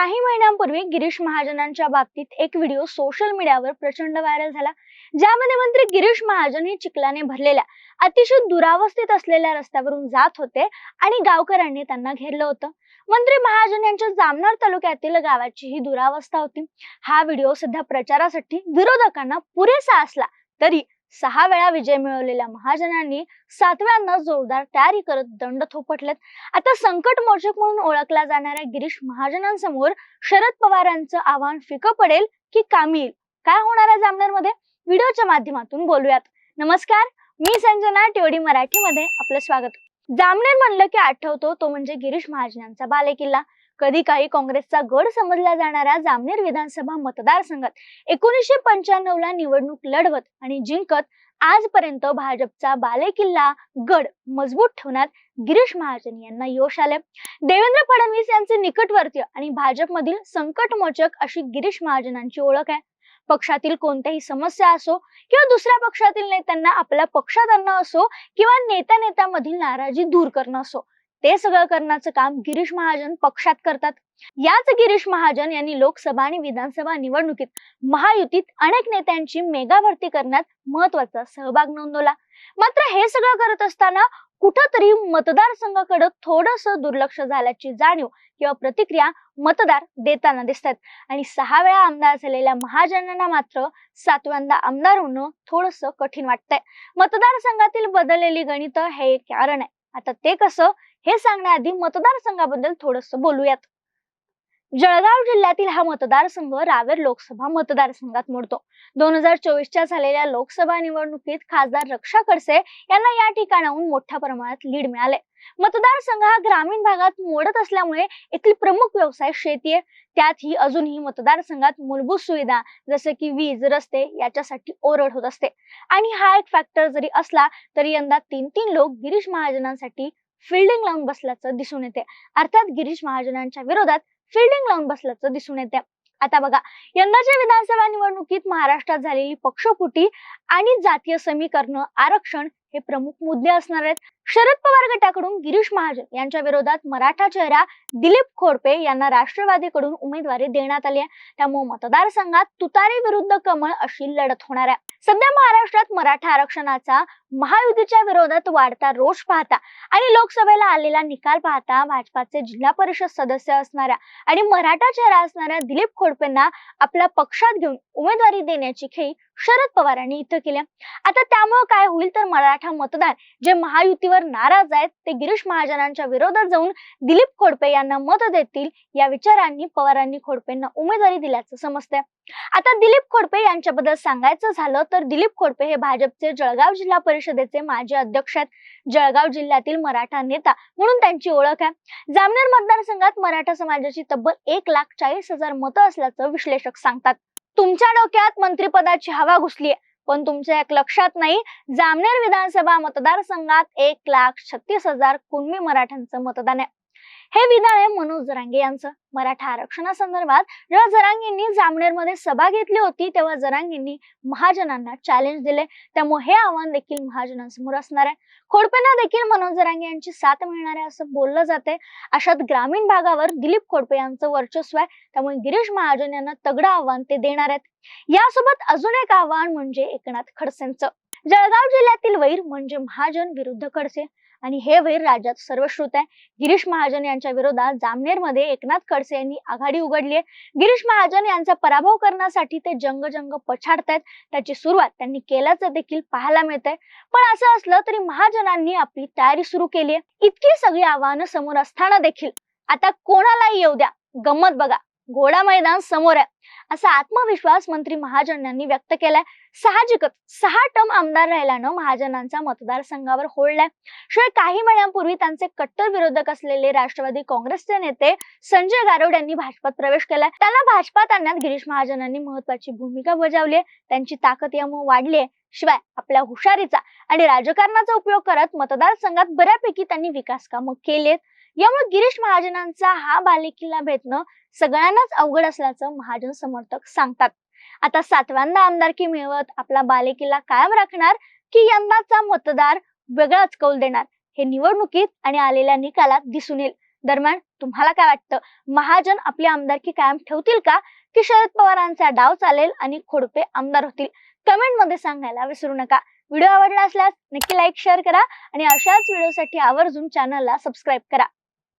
काही महिन्यांपूर्वी गिरीश महाजनांच्या बाबतीत एक व्हिडिओ सोशल मीडियावर प्रचंड व्हायरल झाला. ज्यामध्ये मंत्री गिरीश महाजन हे चिखलाने भरलेल्या अतिशय दुरावस्थेत असलेल्या रस्त्यावरून जात होते आणि गावकऱ्यांनी त्यांना घेरलं होतं. मंत्री महाजन यांच्या जामनार तालुक्यातील गावाची ही दुरावस्था होती. हा व्हिडिओ सध्या प्रचारासाठी विरोधकांना पुरेसा असला तरी सहा वेळा विजय मिळवलेल्या महाजनांनी सातव्यांदा जोरदार तयारी करत दंड थोपटलेत. आता संकट मोचक म्हणून ओळखल्या जाणाऱ्या गिरीश महाजनांसमोर शरद पवार यांचं आव्हान फिकं पडेल की कामी येईल काय होणार आहे जामनेरमध्ये व्हिडिओच्या माध्यमातून बोलूयात. नमस्कार मी संजना टीओडी मराठीमध्ये. आपलं स्वागत. जामनेर म्हणलं की आठवतो तो म्हणजे गिरीश महाजनांचा बालेकिल्ला. कधी काही काँग्रेसचा गड समजला जाणाऱ्या जामनेर विधानसभा मतदारसंघात एकोणीसशे पंच्याण्णव ला निवडणूक लढवत आणि जिंकत आजपर्यंत भाजपचा बालेकिल्ला गड मजबूत ठेवण्यात गिरीश महाजन यांना यश आले देवेंद्र फडणवीस यांचे निकटवर्तीय आणि भाजपमधील संकटमोचक अशी गिरीश महाजनांची ओळख आहे. पक्षातील कोणत्याही समस्या असो किंवा दुसऱ्या पक्षातील नेत्यांना आपल्या पक्षात आणणं असो किंवा नेत्या नेत्यामधील नाराजी दूर करणं असो ते सगळं करण्याचं काम गिरीश महाजन पक्षात करतात. याच गिरीश महाजन यांनी लोकसभा आणि विधानसभा निवडणुकीत महायुतीत अनेक नेत्यांची मेगा भरती करण्यात महत्त्वाचा सहभाग नोंदवला. मात्र हे सगळं करत असताना कुठंतरी मतदारसंघाकडे थोडस दुर्लक्ष झाल्याची जाणीव किंवा प्रतिक्रिया मतदार देताना दिसतात. आणि सहा वेळा आमदार झालेल्या महाजनांना मात्र सातव्यांदा आमदार होणं थोडस कठीण वाटतंय. मतदारसंघातील बदललेली गणित हे एक कारण आहे. आता ते कसं? हे सांगण्याआधी मतदारसंघाबद्दल थोडस बोलूयात. जळगाव जिल्ह्यातील हा मतदारसंघ रावेर लोकसभा मतदारसंघात मोडतो. दोन हजार चोवीसच्या झालेल्या लोकसभा निवडणुकीत खासदार रक्षा खडसे यांना या ठिकाणाहून मोठ्या प्रमाणात लीड मिळाले मतदारसंघ हा ग्रामीण भागात मोडत असल्यामुळे येथील प्रमुख व्यवसाय शेती आहे. त्यातही अजूनही मतदारसंघात मूलभूत सुविधा जसे की वीज रस्ते याच्यासाठी ओरड होत असते. आणि हा एक फॅक्टर जरी असला तरी यंदा तीन तीन लोक गिरीश महाजनांसाठी फिल्डिंग लावून बसल्याचं दिसून येते. अर्थात गिरीश महाजनांच्या विरोधात फिल्डिंग लावून बसल्याचं दिसून येते. आता बघा यंदाच्या विधानसभा निवडणुकीत महाराष्ट्रात झालेली पक्षफुटी आणि जातीय समीकरण आरक्षण हे प्रमुख मुद्दे असणार आहेत. शरद पवार गटाकडून गिरीश महाजन यांच्या विरोधात मराठा चेहरा दिलीप खोडपे यांना राष्ट्रवादीकडून उमेदवारी देण्यात आली आहे. त्यामुळे मतदारसंघात तुतारी विरुद्ध कमळ अशी लढत होणार आहे. सध्या महाराष्ट्रात मराठा आरक्षणाचा महायुतीच्या विरोधात वाढता रोष पाहता आणि लोकसभेला आलेला निकाल पाहता भाजपाचे जिल्हा परिषद सदस्य असणाऱ्या आणि मराठा चेहरा असणाऱ्या दिलीप खोडपेंना आपल्या पक्षात घेऊन उमेदवारी देण्याची खेळी शरद पवारांनी इथं केल्या. आता त्यामुळे काय होईल तर मराठा मतदार जे महायुतीवर नाराज आहेत ते गिरीश महाजनांच्या विरोधात जाऊन दिलीप खोडपे यांना मत देतील या विचारांनी पवारांनी खोडपेंना उमेदवारी दिल्याचं समजतंय. आता दिलीप खोडपे यांच्याबद्दल सांगायचं झालं तर दिलीप खोडपे हे भाजपचे जळगाव जिल्हा परिषदेचे माजी अध्यक्ष आहेत. जळगाव जिल्ह्यातील मराठा नेता म्हणून त्यांची ओळख आहे. जामनेर मतदारसंघात मराठा समाजाची तब्बल एक लाख चाळीस हजार मतं असल्याचं विश्लेषक सांगतात. तुमच्या डोक्यात मंत्रिपदाची हवा घुसलीये. पण तुमच्या एक लक्षात नाही जामनेर विधानसभा मतदारसंघात एक लाख छत्तीस हजार कुणबी मराठ्यांचं मतदान आहे. हे विधान आहे मनोज जरांगे यांचं. मराठा आरक्षणासंदर्भात जेव्हा जरांगेंनी जामनेरमध्ये सभा घेतली होती तेव्हा जरांगेंनी महाजनांना चॅलेंज दिले. त्यामुळे हे आव्हान देखील महाजनांसमोर असणार आहे. खोडपेंना देखील मनोज जरांगे यांची साथ मिळणार आहे असं बोललं जाते अशात ग्रामीण भागावर दिलीप खोडपे यांचं वर्चस्व आहे. त्यामुळे गिरीश महाजन यांना तगडं आव्हान ते देणार आहेत. यासोबत अजून एक आव्हान म्हणजे एकनाथ खडसेंचं. जळगाव जिल्ह्यातील वैर म्हणजे महाजन विरुद्ध खडसे. आणि हे वैर राज्यात सर्वश्रुत आहे. गिरीश महाजन यांच्या विरोधात जामनेरमध्ये एकनाथ खडसे यांनी आघाडी उघडली आहे. गिरीश महाजन यांचा पराभव करण्यासाठी ते जंग जंग पछाडतायत. त्याची सुरुवात त्यांनी केल्याचं देखील पाहायला मिळतंय. पण असं असलं तरी महाजनांनी आपली तयारी सुरू केली आहे. इतकी सगळी आव्हानं समोर असताना देखील. आता कोणालाही येऊ द्या. गंमत बघा. घोडा मैदान समोर आहे. असा आत्मविश्वास मंत्री महाजन यांनी व्यक्त केलाय. साहजिकच सहा टर्म आमदार राहिल्यानं महाजनांचा मतदारसंघावर होळलाय. शिवाय काही महिन्यांपूर्वी त्यांचे कट्टर विरोधक असलेले राष्ट्रवादी काँग्रेसचे नेते संजय गारोड यांनी भाजपात प्रवेश केलाय. त्यांना भाजपात आणण्यात गिरीश महाजनांनी महत्वाची भूमिका बजावली आहे. त्यांची ताकद यामुळे वाढली आहे. शिवाय आपल्या हुशारीचा आणि राजकारणाचा उपयोग करत मतदारसंघात बऱ्यापैकी त्यांनी विकास कामं केलेत. यामुळे गिरीश महाजनांचा हा बालेकिल्ला भेटणं सगळ्यांनाच अवघड असल्याचं महाजन समर्थक सांगतात. आता सातव्यांदा आमदारकी मिळवत आपला बालेकिल्ला कायम राखणार की यंदाचा मतदार वेगळाच कौल देणार? हे निवडणुकीत आणि आलेल्या निकालात दिसून येईल. दरम्यान तुम्हाला काय वाटतं? महाजन आपली आमदारकी कायम ठेवतील का? की शरद पवारांचा डाव चालेल आणि खोडपे आमदार होतील? कमेंटमध्ये सांगायला विसरू नका. व्हिडिओ आवडला असल्यास नक्की लाईक शेअर करा आणि अशाच व्हिडिओसाठी आवर्जून चॅनलला सबस्क्राईब करा.